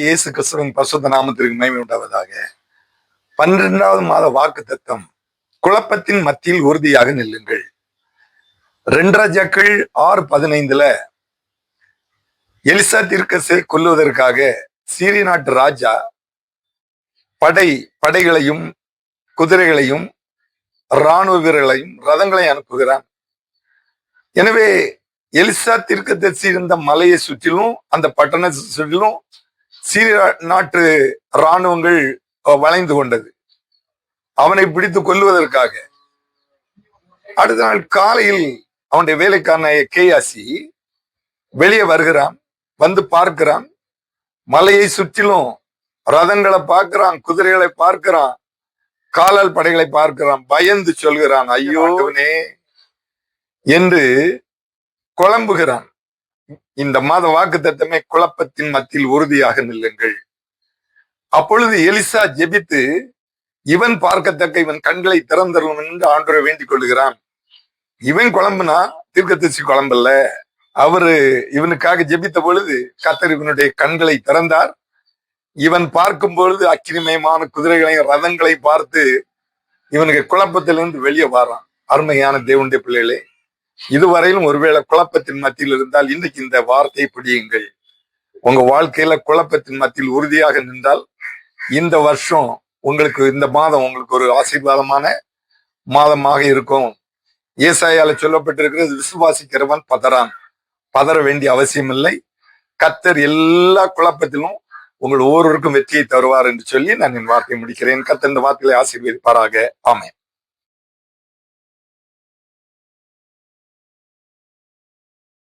இயேசு கிறிஸ்துவின் பசுத்த நாமத்திற்கு மகிமை உண்டாவதாக. பன்னிரெண்டாவது மாத வாக்கு தத்தம். குழப்பத்தின் மத்தியில் உறுதியாக நில்லுங்கள். ரெண்டரஜக்கள் ஆறு பதினைந்துல எலிசா தீர்க்கசை கொல்லுவதற்காக சீரிய நாட்டு ராஜா படை படைகளையும் குதிரைகளையும் இராணுவ வீரர்களையும் ரதங்களையும் அனுப்புகிறான். எனவே எலிசா தீர்க்கதரிசி இருந்த மலையை சுற்றிலும் அந்த பட்டணத்தை சுற்றிலும் சீரிய நாட்டு இராணுவங்கள் வளைந்து கொண்டது. அவனை பிடித்து கொல்லுவதற்காக. அடுத்த நாள் காலையில் அவனுடைய வேலைக்காரன கேயாசி வெளியே வருகிறான் வந்து பார்க்கிறான். மலையை சுற்றிலும் ரதங்களை பார்க்கிறான் குதிரைகளை பார்க்கிறான் காலால் படைகளை பார்க்கிறான் பயந்து சொல்கிறான் ஐயோ என்று குழம்புகிறான். இந்த மாத வாக்கு தத்தமே குழப்பத்தின் மத்தியில் உறுதியாக நில்லுங்கள். அப்பொழுது எலிசா ஜெபித்து இவன் பார்க்கத்தக்க இவன் கண்களை திறந்தரணும் என்று ஆண்டவரை வேண்டிக் கொள்கிறான் இவன் குழம்புனா? தீர்க்கத்தரிசி குழம்பல்ல. அவரு இவனுக்காக ஜெபித்த பொழுது கத்தர் இவனுடைய கண்களை திறந்தார். இவன் பார்க்கும் பொழுது அக்கினிமயமான குதிரைகளையும் ரதங்களை பார்த்து இவனுக்கு குழப்பத்திலிருந்து வெளியே வரான். அருமையான தேவனுடைய பிள்ளைகளே இதுவரையிலும் ஒருவேளை குழப்பத்தின் மத்தியில் இருந்தால் இன்னைக்கு இந்த வார்த்தையை பிடியுங்கள். உங்க வாழ்க்கையில குழப்பத்தின் மத்தியில் உறுதியாக நின்றால் இந்த வருஷம் உங்களுக்கு இந்த மாதம் உங்களுக்கு ஒரு ஆசீர்வாதமான மாதமாக இருக்கும். ஏசாயால சொல்லப்பட்டிருக்கிறது விசுவாசிக்கிறவன் பதறான். பதற வேண்டிய அவசியம் இல்லை கத்தர் எல்லா குழப்பத்திலும் உங்கள் ஒவ்வொருவருக்கும் வெற்றியை தருவார் என்று சொல்லி நான் என் வார்த்தையை முடிக்கிறேன். கத்தர் இந்த வார்த்தையை ஆசீர்வதிப்பாராக. ஆமென்.